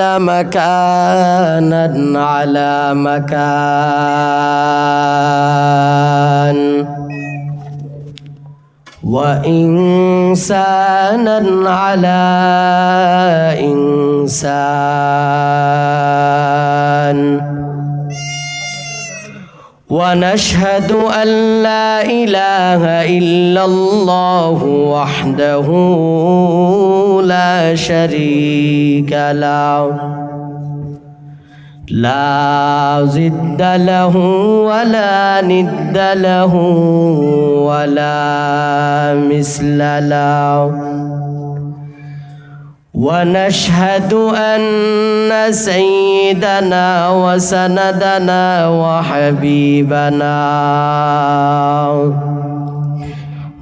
مكانا على مكان. وإنسانا على إنسان. ونشهد أن لا إله إلا الله وحده لا شريك له. لا ضد له ولا ند له ولا مثل له. ونشهد أن سيدنا وسندنا وحبيبنا.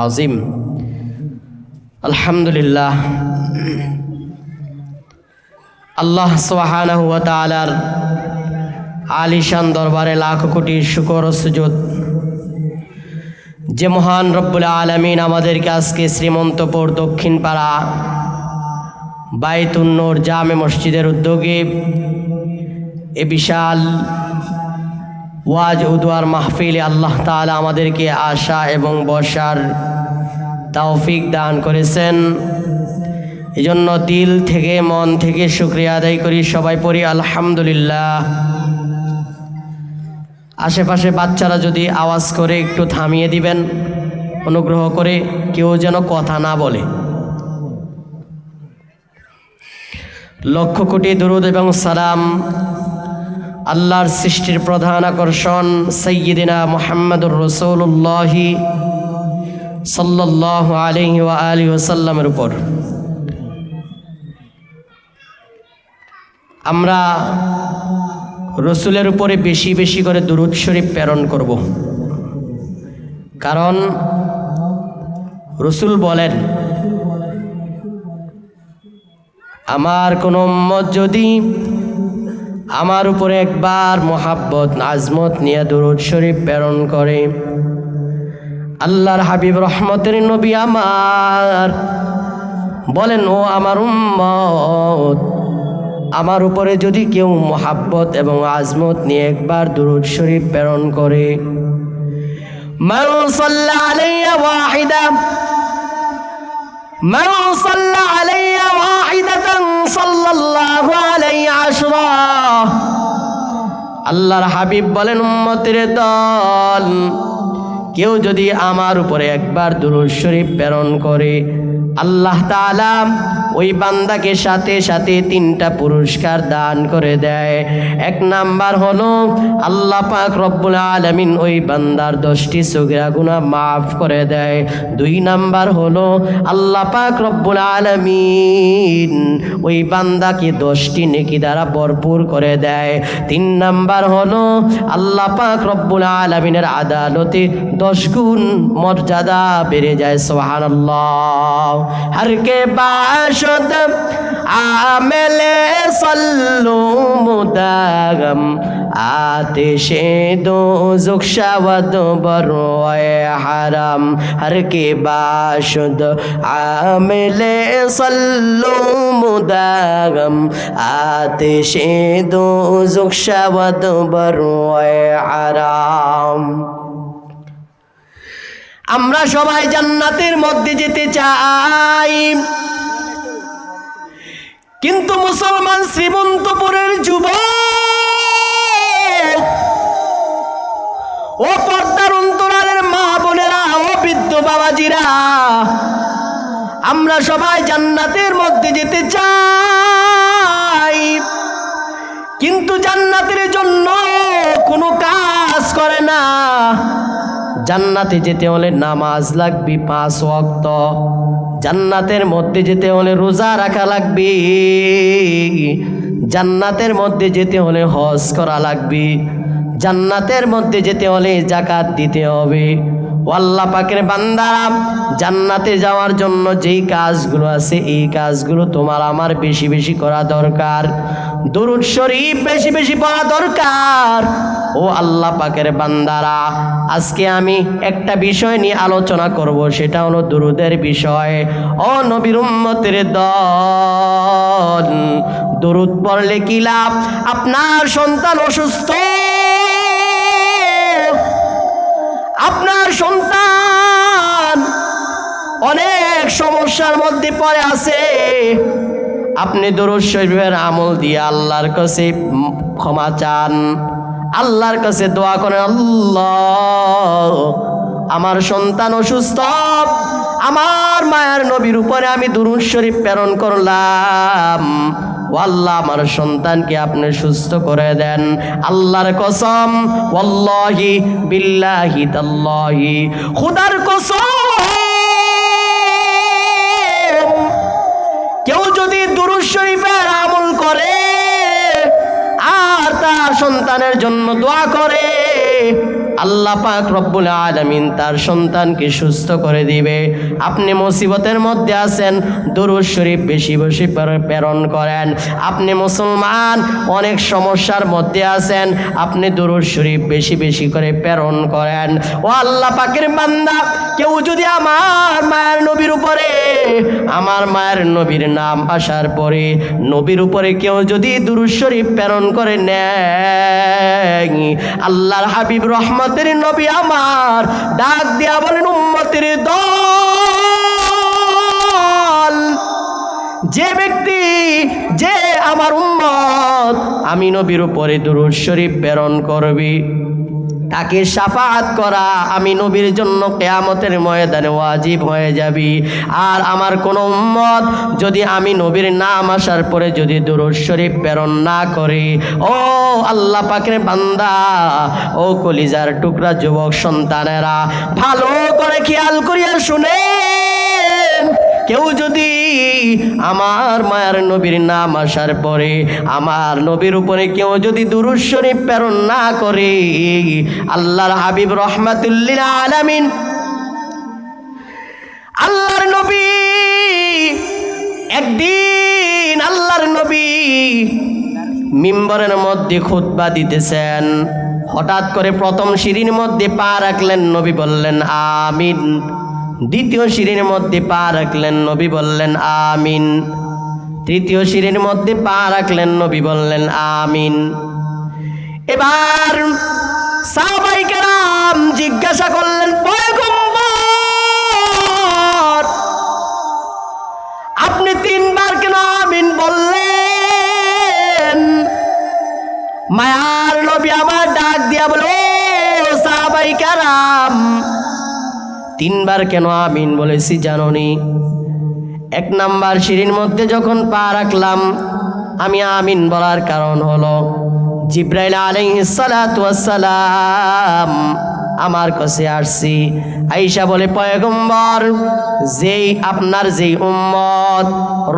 আজিম আলহামদুলিল্লাহ আল্লাহ সোহান আলিশান দরবারে লাখ কোটি শুকর সুযোগ যে মহান রব্বুল আলমিন আমাদেরকে আজকে শ্রীমন্তপুর দক্ষিণপাড়া বাইতুন্নোর জামে মসজিদের উদ্যোগে এ বিশাল ওয়াজ উদুয়ার মাহফিলে আল্লাহ তাআলা আমাদেরকে আশা এবং বসার তৌফিক দান করেছেন। এজন্য দিল থেকে, মন থেকে শুক্রিয়া আদায় করি, সবাই পড়ি আলহামদুলিল্লাহ। আশেপাশে বাচ্চারা যদি আওয়াজ করে, একটু থামিয়ে দিবেন, অনুগ্রহ করে কেউ যেন কথা না বলে। লক্ষ কোটি দরুদ এবং সালাম আল্লাহর সৃষ্টির প্রধান আকর্ষণ সৈয়দিনা মোহাম্মদুর রসৌল্লাহি সাল্লাহ ওয়া আলী ওসাল্লামের উপর। আমরা রসুলের উপরে বেশি বেশি করে দুরুদ শরীফ প্রেরণ করব। কারণ রসুল বলেন, আমার কোনো উম্মত যদি আমার উপরে একবার মোহাব্বত আজমত নিয়ে দুরুদ শরীফ প্রেরণ করে আল্লাহর হাবিব রহমতের নবী আমার বলেন ও আমার উম্মত আমার উপরে যদি কেউ মোহাব্বত এবং আজমত নিয়ে একবার দুরুদ শরীফ প্রেরণ করে من صلى علي واحدة من صلى علي واحدة صلى الله عليه عشرا আল্লাহর হাবিব বলেন উম্মতের দল কেউ যদি আমার উপরে একবার দুরুদ শরীফ প্রেরণ করে আল্লাহ তাআলা ওই বান্দাকে সাথে সাথে তিনটা পুরস্কার দান করে দেয়। এক নাম্বার হলো, আল্লাহ পাক রব্বুল আলামিন ওই বান্দার দশটি সগিরা গুনাহ মাফ করে দেয়। দুই নাম্বার হলো, আল্লাহ পাক রব্বুল আলামিন ওই বান্দাকে দশটি নেকি দ্বারা ভরপুর করে দেয়। তিন নাম্বার হলো, আল্লাহ পাক রব্বুল আলামিনের আদালতে দশ গুণ মর্যাদা বেড়ে যায়। সুবহানাল্লাহ। হর কে বাসদ আমেলে সল্লু মুদাগম আতিশে দো জুকশাওয়াত বরওয়ে হারাম হর কে বাসদ আমেলে সল্লু মুদাগম আতিশে দো জুকশাওয়াত বরওয়ে হারাম আমরা সবাই জান্নাতের মধ্যে যেতে চাই। কিন্তু মুসলমান শ্রীমন্তপুরের যুব ও পর্দার অন্তরালের মা বোনেরা, ও বৃদ্ধ বাবাজিরা, আমরা সবাই জান্নাতের মধ্যে যেতে চাই। কিন্তু জান্নাতের জন্য কোনো কাজ করে না। জান্নাতে যেতে হলে নামাজ লাগবে পাঁচ ওয়াক্ত। জান্নাতের মধ্যে যেতে হলে রোজা রাখা লাগবে। জান্নাতের মধ্যে যেতে হলে হজ করা লাগবে। জান্নাতের মধ্যে যেতে হলে জাকাত দিতে হবে। আল্লাহ পাকের বান্দারা, জান্নাতে যাওয়ার জন্য যেই কাজগুলো আছে, এই কাজগুলো তোমার আমার বেশি বেশি করা দরকার। দরুদ শরীফ বেশি বেশি পড়া দরকার। ও আল্লাহ পাকের বান্দারা, আজকে আমি একটা বিষয় নিয়ে আলোচনা করব, সেটা হলো দুরুদের বিষয়। ও নবীর উম্মতের দল, দরুদ পড়লে কি লাভ? আপনার সন্তান অসুস্থ। আপনার সন্তান অনেক সমস্যার মধ্যে পড়ে আছে। আপনি দরুদ শরীফের আমল দিয়ে আল্লাহর কাছে ক্ষমা চান। আল্লাহর কাছে দোয়া করে আল্লাহ, আমার সন্তান অসুস্থ। আমার মায়ের নবীর উপরে আমি দুরুদ শরীফ প্রেরণ করলাম। আল্লাহ, আমার সন্তানকে আপনি সুস্থ করে দেন। আল্লাহর কসম, ওয়াল্লাহি বিল্লাহি তাল্লাহি। খুদার কসম, কেউ যদি দুরুদ শরীফের আমল করে আর তার সন্তানের জন্য দোয়া করে। আল্লাহ পাক রব্বুল আলামিন তার সন্তানকে সুস্থ করে দিবে। আপনি মুসিবতের মধ্যে আছেন, দুরুদ শরীফ বেশি বেশি প্রেরণ করেন। আপনি মুসলমান, অনেক সমস্যার মধ্যে আছেন, আপনি দুরুদ শরীফ বেশি বেশি করে প্রেরণ করেন। ও আল্লাহ পাকের বান্দা, কেউ যদি আমার মায়ের নবীর উপরে আমার মায়ের নবীর নাম আসার পরে নবীর উপরে কেউ যদি দুরুদ শরীফ প্রেরণ করে নেয়, আল্লাহর হাবিব রহমতের নবী আমার ডাক দিয়া বলেন, উম্মতের দল, যে ব্যক্তি, যে আমার উম্মত, আমি নবীর উপরে দুরুদ শরীফ প্রেরণ করবি। তাকে সাফাত করা আমি নবীর জন্য কেয়ামতের ময়দানে ওয়াজিব হয়ে যাবি। আর আমার কোনো উম্মত যদি আমি নবীর নাম আসার পরে যদি দুরুদ শরীফ প্রেরণ না করে, ও আল্লাহ পাকের বান্দা, ও কলিজার টুকরা যুবক সন্তানেরা, ভালো করে খেয়াল করিয়া শুনেন কেউ যদি আমার মায়ের নবীর নাম আসার পরে, আমার নবীর উপরে কেউ যদি দুরুদ শরীফ প্রেরণ না করে, আল্লাহর হাবিব রহমাতুল্লিল আলামিন, আল্লাহর নবী, একদিন আল্লাহর নবী মিম্বরের মধ্যে খুতবা দিতেছেন। হঠাৎ করে প্রথম সিঁড়ির মধ্যে পা রাখলেন, নবী বললেন, আমিন। দ্বিতীয় সিঁড়ির মধ্যে পা রাখলেন নবী বললেন, আমিন। তৃতীয় সিঁড়ির মধ্যে পা রাখলেন নবী বললেন, আমিন। এবার সাহাবাই কেরাম জিজ্ঞাসা করলেন আপনি তিনবার কেন আমিন বললেন? মায়ার নবী আমার ডাক দিয়া বলে তিনবার কেন আমিন বলেছি জাননি? এক নাম্বার সিঁড়ির মধ্যে যখন পা রাখলাম, আমি আমিন বলার কারণ হলো, জিব্রাইল আলাইহিসসালাম আমার কাছে আসছি। আইসা বলে, পয়গম্বর, যেই আপনার যেই উম্মত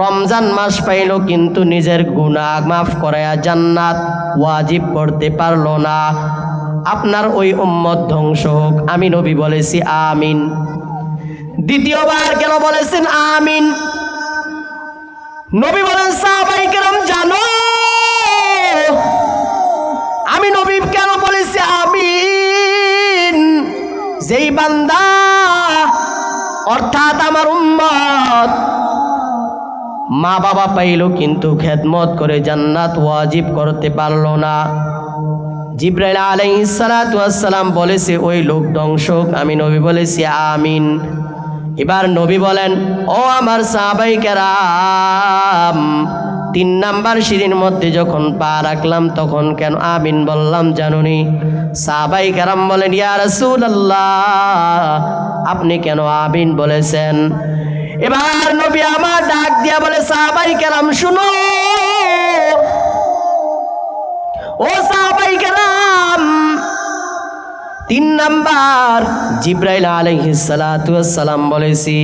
রমজান মাস পাইল কিন্তু নিজের গুনাহ মাফ করায়া জান্নাত ওয়াজিব করতে পারল না। আপনার ওই উম্মত ধ্বংস হোক। আমি নবী বলেছি আমিন। দ্বিতীয়বার কেন বলেছেন আমিন? নবী বলেন, সাহাবাই কেরম, জানো? আমি নবী কেন বলেছি আমিন? যেই বান্দা, অর্থাৎ আমার উম্মত মা বাবা পাইল, কিন্তু খেদমত করে জান্নাত ওয়াজিব করতে পারল না। জিব্রাইল আলাইহিসসালাম বলেছে, ওই লোক হোক। আমি নবী বলেছি, আমিন। এবার নবী বলেন, ও আমার সাহাবাই কেরাম, তিন নাম্বার সিঁড়ির মধ্যে যখন পা রাখলাম, তখন কেন আমিন বললাম জানুনি? সাহাবাই কেরাম বলেন, ইয়া রাসূলুল্লাহ, আপনি কেন আমিন বলেছেন? এবার নবী আমার ডাক দিয়া বলে, সাহাবাই কেরাম, শুনো। ও সাহাবাই কেরাম তিন নাম্বার, জিব্রাইল আলাইহিসসালাম বলেছি,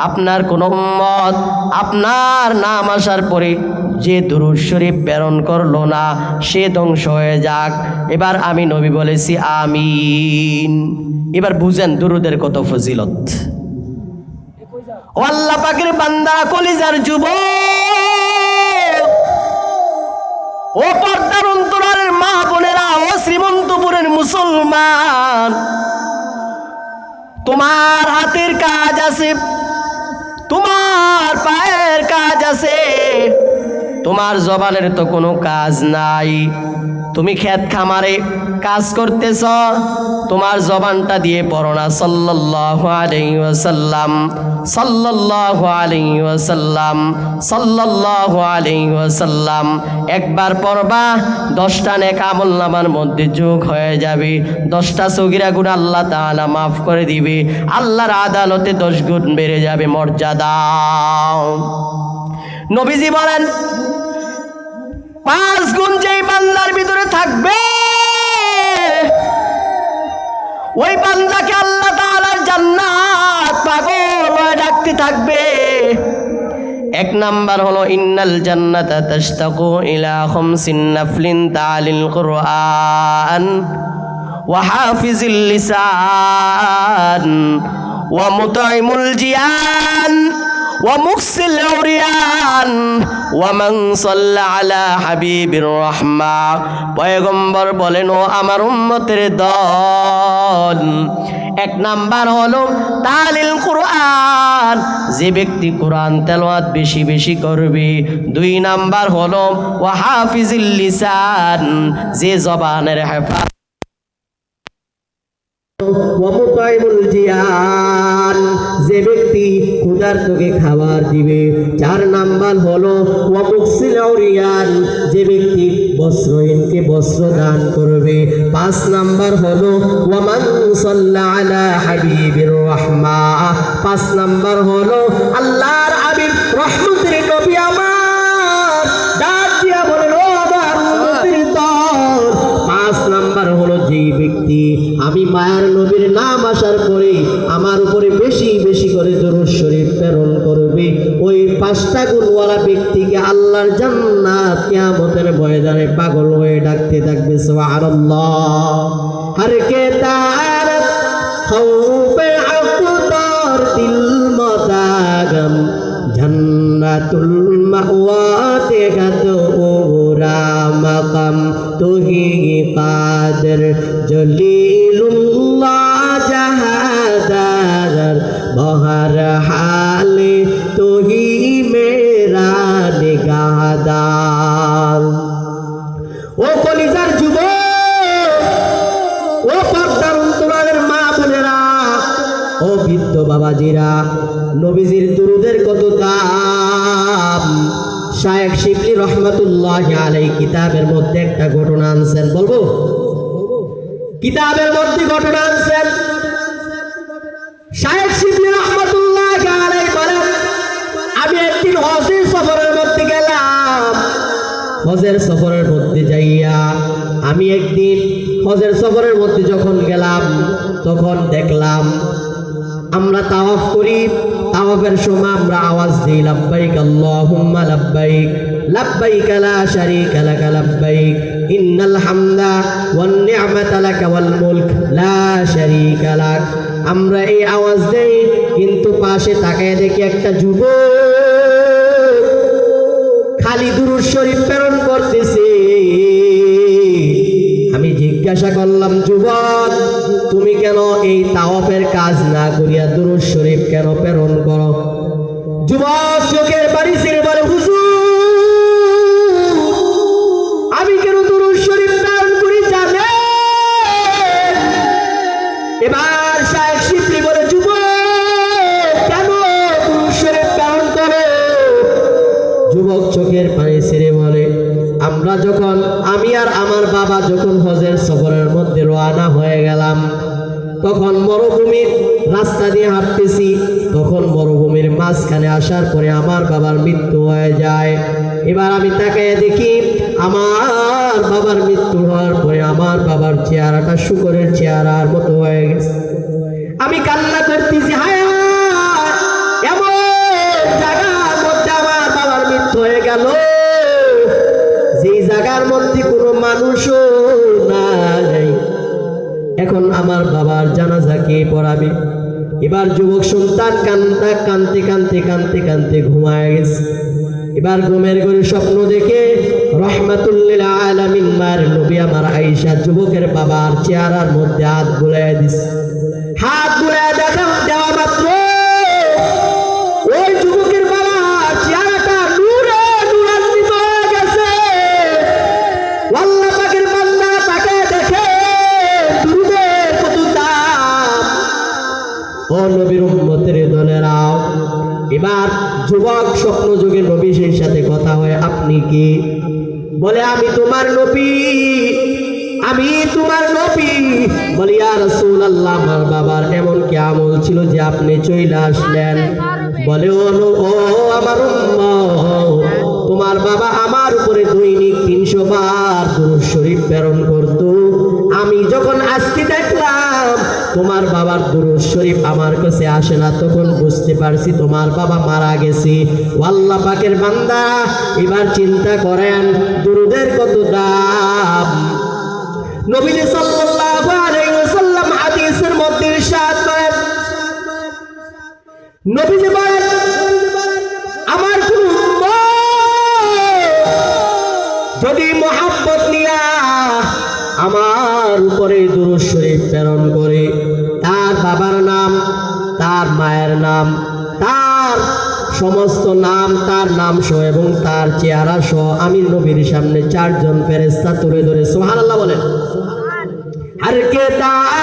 আপনার কোন উম্মত আপনার নাম আসার পরে যে দুরুদ শরীফ প্রেরণ করল না, সে ধ্বংস হয়ে যাক। এবার আমি নবী বলেছি, আমিন। এবার বুঝেন দুরুদের কত ফজিলত। আল্লাহ পাকের বান্দা, কলিজার যুবক। ও পর্দার অন্তরালের মা বোনেরা, ও শ্রীমন্তপুরের মুসলমান, তোমার হাতের কাজ আছে, তোমার পায়ের কাজ আছে, তোমার জবানের তো কোনো কাজ নাই। তুমি ক্ষেত খামারে কাজ করতেছ? তোমার জবানটা দিয়ে পড়ো না। সাল্লাল্লাহু আলাইহি ওয়াসাল্লাম, সাল্লাল্লাহু আলাইহি ওয়াসাল্লাম, সাল্লাল্লাহু আলাইহি ওয়াসাল্লাম। একবার পড়বা, দশটা নেক আমল নামার মধ্যে যোগ হয়ে যাবে। দশটা সগিরা গুণ আল্লাহ তাআলা মাফ করে দিবে। আল্লাহর আদালতে দশ গুণ বেড়ে যাবে মর্যাদা। নবীজি বলেন পাঁচ গুণ যেই বান্দার ভিতরে থাকবে, ওই বান্দাকে আল্লাহ তাআলার জান্নাত পাগল ডাকতে থাকবে। এক নাম্বার হলো, ইন্নাল জান্নাতা তাশতাকু ইলা খামসিন নাফলিন তালিল কুরআন ওয়া হাফিজিল লিসান ওয়া মুতাইমুল জিয়ান। ومكسي العريان ومن صلى على حبيب الرحمة পয়গম্বর বলেন ও আমার উম্মতের দল এক নাম্বার হলো তালিল কোরআন যে ব্যক্তি কোরআন তেলাওয়াত বেশি বেশি করবে দুই নাম্বার হলো ও হাফিজিল লিসান যে জবানের হেফাজত ওয়ামুতাইমুল জিয়ান যে ব্যক্তি ক্ষুধার তোকে খাবার দিবে। চার নাম্বার হলো ওয়াবুকসিলাউরিয়ান যে ব্যক্তি বস্ত্রহীনকে বস্ত্র দান করবে। পাঁচ নাম্বার হলো ওয়ামান সাল্লা আলা হাবিবির রহমা। পাঁচ নাম্বার হলো আল্লাহর হাবিব রহমতের নবী আমার। ডাক দিয়া বলেন, ও আমার দল পাঁচ নাম্বার হলো যেই ব্যক্তি, আমি মায়ার নবীর নাম আসার পরে আমার উপরে পাঁচটা গুণওয়ালা ব্যক্তিকে আল্লাহর জান্নাত কিয়ামতের ময়দানে পাগল হয়ে ডাকতে থাকবে, সুবহানাল্লাহ। হর কে তার? খৌফে আকতার দিল মদাগম জন্নাতুল মাওয়া তেগত ওরা মাকাম তুহি কাদের জলিলুল্লাহ কিতাবের মধ্যে একটা ঘটনা আনছেন, বলব? কিতাবের মধ্যে ঘটনা আনছেন। বলেন, আমি একদিন হজের সফরের মধ্যে গেলাম। হজের সফরের মধ্যে যাইয়া আমি একদিন হজের সফরের মধ্যে যখন গেলাম, তখন দেখলাম আমরা তাওয়াফ করি, তাওয়াফের সময় আমরা আওয়াজ দিই, লাব্বাইক আল্লাহুম্মা, লাব্বাইক। লা শারীকা লাক আমরা এই আওয়াজ দেই, কিন্তু পাশে তাকায় দেখি একটা যুবক খালি শরীফ প্রেরণ আমি জিজ্ঞাসা করলাম, যুবক, তুমি কেন এই তাওয়াফের কাজ না করিয়া দুরুদ শরীফ কেন প্রেরণ করো? যুবক চোখের বাড়ি ছেড়ে বাবা যখন হজের সফরের মধ্যে রওনা হয়ে গেলাম তখন মরুভূমির রাস্তা দিয়ে হাঁটতেছি। তখন মরুভূমির মাঝখানে আসার পরে আমার বাবার মৃত্যু হয়ে যায়। এবার আমি তাকে দেখি আমার বাবার মৃত্যু হওয়ার পরে আমার বাবার চেহারাটা শুকরের চেহারার মতো হয়ে গেছে। আমি কান্না করতেছি হায়, আমার বাবার জানাজা কে পড়াবে। এবার যুবক সন্তান কান্তা কানতে কানতে কানতে কানতে ঘুমায় গেছে। এবার ঘুমের ঘরে স্বপ্ন দেখে রহমাতুল্লিল আলামিন মার নবী আমার আয়েশা যুবকের বাবার চেহারার মধ্যে হাত বুলাই দিছে। যুবক স্বপ্ন যুগে নবী সেই সাথে কথা হয়, আপনি কি? বলে, আমি তোমার নবী, আমি তোমার নবী। বলি আর রসুল আল্লাহ আমার বাবার এমন কি আমল ছিল যে আপনি চলে আসলেন? বলে, ও আমার তোমার বাবা আমার উপরে দৈনিক তিনশো বার শরীফ প্রেরণ করত। আমি যখন আজকে দেখলাম তোমার বাবার দুরূদ শরীফ আমার কাছে আসে না, তখন বুঝতে পারছি তোমার বাবা মারা গেছে। ও আল্লাহ পাকের বান্দা, এবার চিন্তা করেন, দুরুদের কত দাম? নবীজি সাল্লাল্লাহু আলাইহি ওয়াসাল্লাম হাদিসের মধ্যে ইরশাদ করেন। নবীজি বলেন, আমার কোন যদি মোহাব্বত নিয়া আমার উপরে দুরূদ শরীফ প্রেরণ করে বাবার নাম, তার মায়ের নাম, তার সমস্ত নাম, তার নাম সহ এবং তার চেহারা সহ আমির নবীর সামনে চারজন ফেরেস্তা তুলে ধরে সোহান আল্লাহ বলেন। আর কে তার?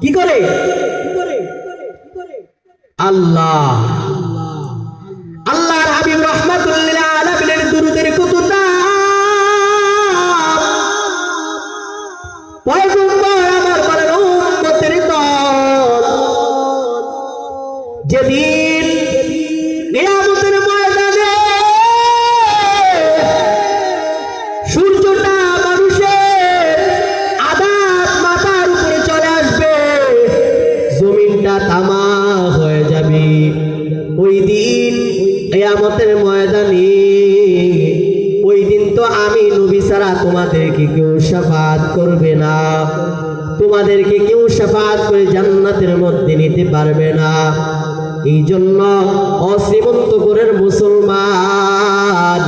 কি করে? আল্লাহ। আল্লাহর হাবিব রহমাতুল্লিল আলামিনের দুরুদের কত দাম নিয়ামতের ময়দানে, ওই দিন তো আমি নবী ছাড়া তোমাদেরকে কেউ সাফাত করবে না। তোমাদেরকে কেউ সাফাত করে জান্নাতের মধ্যে নিতে পারবে না। এই জন্য অশ্রীমন্ত করের মুসলমান,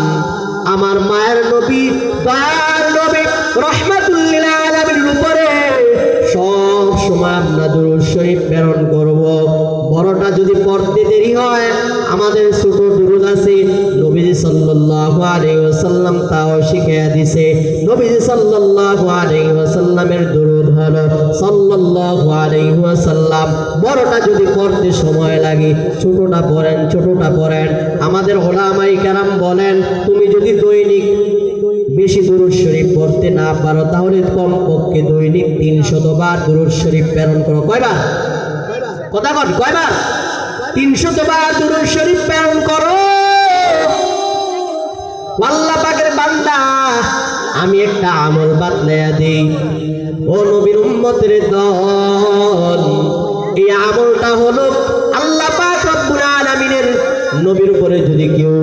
আমার মায়ের নবী, দয়ার নবী রহমাতুল্লিল আলামিনের উপরে সব সময় আমরা দুরূদ শরীফ প্রেরণ করব। বড়টা যদি পড়তে দেরি হয়, আমাদের ছোট দুরুদ আছে, নবীজি সাল্লাল্লাহু আলাইহি ওয়াসাল্লাম তাও শিখিয়ে দিছে। নবীজি সাল্লাল্লাহু আলাইহি ওয়াসাল্লামের দুরুদ হলো সাল্লাল্লাহু আলাইহি ওয়াসাল্লাম। বড়টা যদি পড়তে সময় লাগে, ছোটটা পড়েন ছোটটা পড়েন। আমাদের ওলামাই কেরাম বলেন, তুমি যদি দৈনিক বেশি দুরুদ শরীফ পড়তে না পারো, তাহলে কমপক্ষে দৈনিক তিন শতবার দুরুদ শরীফ প্রেরণ করো। কয়বার? কথা কয়বার? তিন শতবার দুরুদ শরীফ প্রেরণ করো। পাকের বান্দা, আমি একটা আমল বাতলাইয়া দেই। ও নবীর উম্মতের দল, এই আমলটা হলো আল্লাহ পাক রব্বুল আলামিনের নবীর উপরে যদি কেউ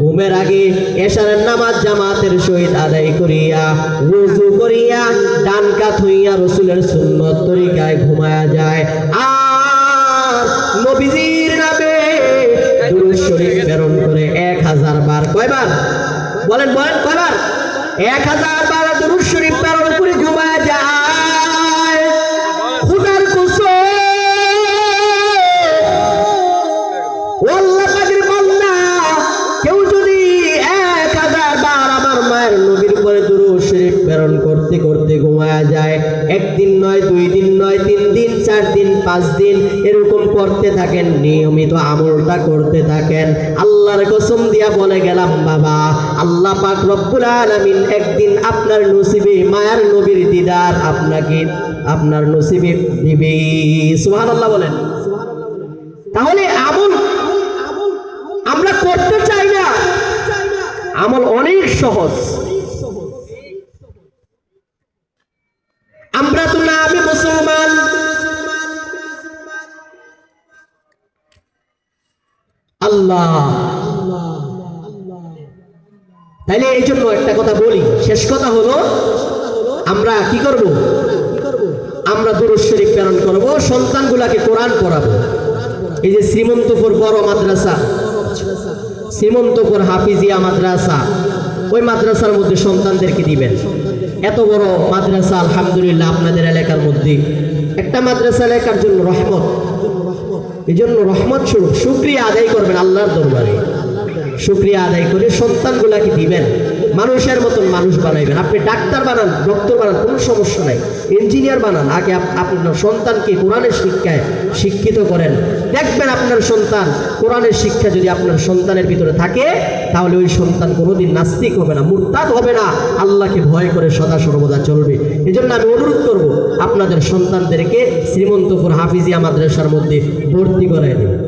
ঘুমের আগে এশারের নামাজ জামাতের সহিত আদায় করিয়া ওযু করিয়া ডান কাত হইয়া রসুলের সুন্নত তরিকায় ঘুমায়া যায় আর নবীজির নামে দুরুদ শরীফ প্রেরণ করে এক হাজার বার। কয়বার? বলেন বলেন, কয়বার? এক হাজার বার। করতে করতে ঘুমায়া যায়। একদিন নয়, দুই দিন নয়, তিন দিন, চার দিন, পাঁচ দিন এরকম করতে থাকেন, নিয়মিত আমলটা করতে থাকেন। আল্লাহর কসম দিয়া বলে গেলাম, বাবা, আল্লাহ পাক রব্বুল আলামিন একদিন আপনার নসিবে মায়ার নবীর দিদার আপনাকে, আপনার নসিবে দিবে। সুবহানাল্লাহ বলেন। তাহলে আমল, আমরা করতে চাই না। আমল অনেক সহজ। আমরা তো না আমি মুসলমান। আল্লাহ। এই জন্য একটা কথা বলি, শেষ কথা হলো, আমরা কি করব? আমরা দুরুদ প্রেরণ করব, সন্তানগুলাকে কোরআন পড়াবো। এই যে শ্রীমন্তপুর বড় মাদ্রাসা, শ্রীমন্তপুর হাফিজিয়া মাদ্রাসা, ওই মাদ্রাসার মধ্যে সন্তানদেরকে দিবেন। এত বড় মাদ্রাসা, আলহামদুলিল্লাহ, আপনাদের এলাকার মধ্যে। একটা মাদ্রাসা এলাকার জন্য রহমত। এই জন্য রহমত স্বরূপ। শুক্রিয়া আদায় করবেন আল্লাহর দরবারে। শুক্রিয়া আদায় করে সন্তানগুলাকে দিবেন। মানুষের মতন মানুষ বানাইবেন আপনি ডাক্তার বানান, ডক্টর বানান, কোনো সমস্যা নাই। ইঞ্জিনিয়ার বানান, আগে আপনার সন্তানকে কোরআনের শিক্ষায় শিক্ষিত করেন। দেখবেন আপনার সন্তান কোরআনের শিক্ষা যদি আপনার সন্তানের ভিতরে থাকে, তাহলে ওই সন্তান কোনোদিন নাস্তিক হবে না, মুরতাদ হবে না। আল্লাহকে ভয় করে সদা সর্বদা চলবে। এই জন্য আমি অনুরোধ করব, আপনাদের সন্তানদেরকে শ্রীমন্তপুর হাফিজিয়া মাদ্রাসার মধ্যে ভর্তি করাই দেবেন